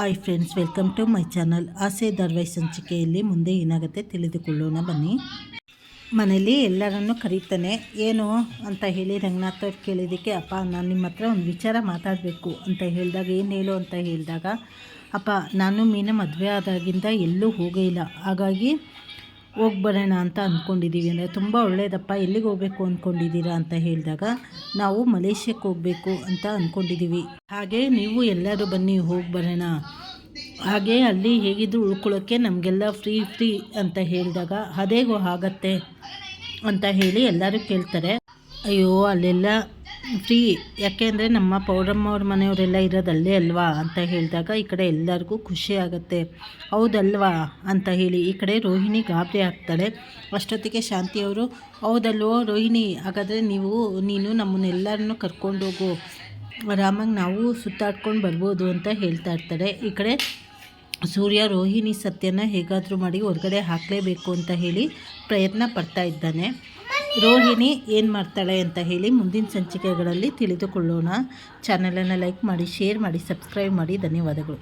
Hi friends welcome to my channel ಆಸೆ, ದರ್ವೈ ಸಂಚಿಕೆಯಲ್ಲಿ ಮುಂದೆ ಏನಾಗುತ್ತೆ ತಿಳಿದುಕೊಳ್ಳೋಣ, ಬನ್ನಿ. ಮನೇಲಿ ಎಲ್ಲರನ್ನು ಕರೀತಾನೆ, ಏನು ಅಂತ ಹೇಳಿ ರಂಗನಾಥ್ ಅವ್ರು ಕೇಳಿದ್ದಕ್ಕೆ, ಅಪ್ಪ, ನಾನು ನಿಮ್ಮ ಹತ್ರ ಒಂದು ವಿಚಾರ ಮಾತಾಡಬೇಕು ಅಂತ ಹೇಳಿದಾಗ, ಏನು ಹೇಳು ಅಂತ ಹೇಳಿದಾಗ, ಅಪ್ಪ, ನಾನು ಮೀನ ಮದುವೆ ಆದಾಗಿಂದ ಎಲ್ಲೂ ಹೋಗೇ ಇಲ್ಲ. ಹಾಗಾಗಿ ಹೋಗಿ ಬರೋಣ ಅಂತ ಅಂದ್ಕೊಂಡಿದ್ದೀವಿ ಅಂದರೆ ತುಂಬ ಒಳ್ಳೆಯದಪ್ಪ, ಎಲ್ಲಿಗೆ ಹೋಗಬೇಕು ಅಂದ್ಕೊಂಡಿದ್ದೀರಾ ಅಂತ ಹೇಳಿದಾಗ, ನಾವು ಮಲೇಷ್ಯಾಕ್ಕೆ ಹೋಗಬೇಕು ಅಂತ ಅಂದ್ಕೊಂಡಿದ್ದೀವಿ. ಹಾಗೆ ನೀವು ಎಲ್ಲರೂ ಬನ್ನಿ ಹೋಗಿ ಬರೋಣ ಹಾಗೆ ಅಲ್ಲಿ ಹೇಗಿದ್ರು ಉಳ್ಕೊಳ್ಳೋಕ್ಕೆ ನಮಗೆಲ್ಲ ಫ್ರೀ ಫ್ರೀ ಅಂತ ಹೇಳಿದಾಗ, ಅದೇಗೋ ಆಗತ್ತೆ ಅಂತ ಹೇಳಿ ಎಲ್ಲರೂ ಕೇಳ್ತಾರೆ. ಅಯ್ಯೋ, ಅಲ್ಲೆಲ್ಲ ಫ್ರೀ. ಯಾಕೆಂದರೆ ನಮ್ಮ ಪೌರಮ್ಮ ಅವ್ರ ಮನೆಯವರೆಲ್ಲ ಇರೋದಲ್ಲೇ ಅಲ್ವಾ ಅಂತ ಹೇಳಿದಾಗ ಈ ಕಡೆ ಎಲ್ಲರಿಗೂ ಖುಷಿ ಆಗುತ್ತೆ. ಹೌದಲ್ವಾ ಅಂತ ಹೇಳಿ ಈ ಕಡೆ ರೋಹಿಣಿ ಗಾಬರಿ ಆಗ್ತಾಳೆ. ಅಷ್ಟೊತ್ತಿಗೆ ಶಾಂತಿಯವರು ಹೌದಲ್ವೋ ರೋಹಿಣಿ, ಹಾಗಾದರೆ ನೀವು, ನೀನು ನಮ್ಮನ್ನೆಲ್ಲರನ್ನು ಕರ್ಕೊಂಡೋಗು ಆರಾಮಾಗಿ ನಾವು ಸುತ್ತಾಡ್ಕೊಂಡು ಬರ್ಬೋದು ಅಂತ ಹೇಳ್ತಾ ಇರ್ತಾರೆ. ಈ ಕಡೆ ಸೂರ್ಯ ರೋಹಿಣಿ ಸತ್ಯನ ಹೇಗಾದರೂ ಮಾಡಿ ಹೊರಗಡೆ ಹಾಕಲೇಬೇಕು ಅಂತ ಹೇಳಿ ಪ್ರಯತ್ನ ಪಡ್ತಾ ಇದ್ದಾನೆ. ರೋಹಿಣಿ ಏನು ಮಾಡ್ತಾಳೆ ಅಂತ ಹೇಳಿ ಮುಂದಿನ ಸಂಚಿಕೆಗಳಲ್ಲಿ ತಿಳಿದುಕೊಳ್ಳೋಣ. ಚಾನಲನ್ನು ಲೈಕ್ ಮಾಡಿ ಶೇರ್ ಮಾಡಿ ಸಬ್ಸ್ಕ್ರೈಬ್ ಮಾಡಿ. ಧನ್ಯವಾದಗಳು.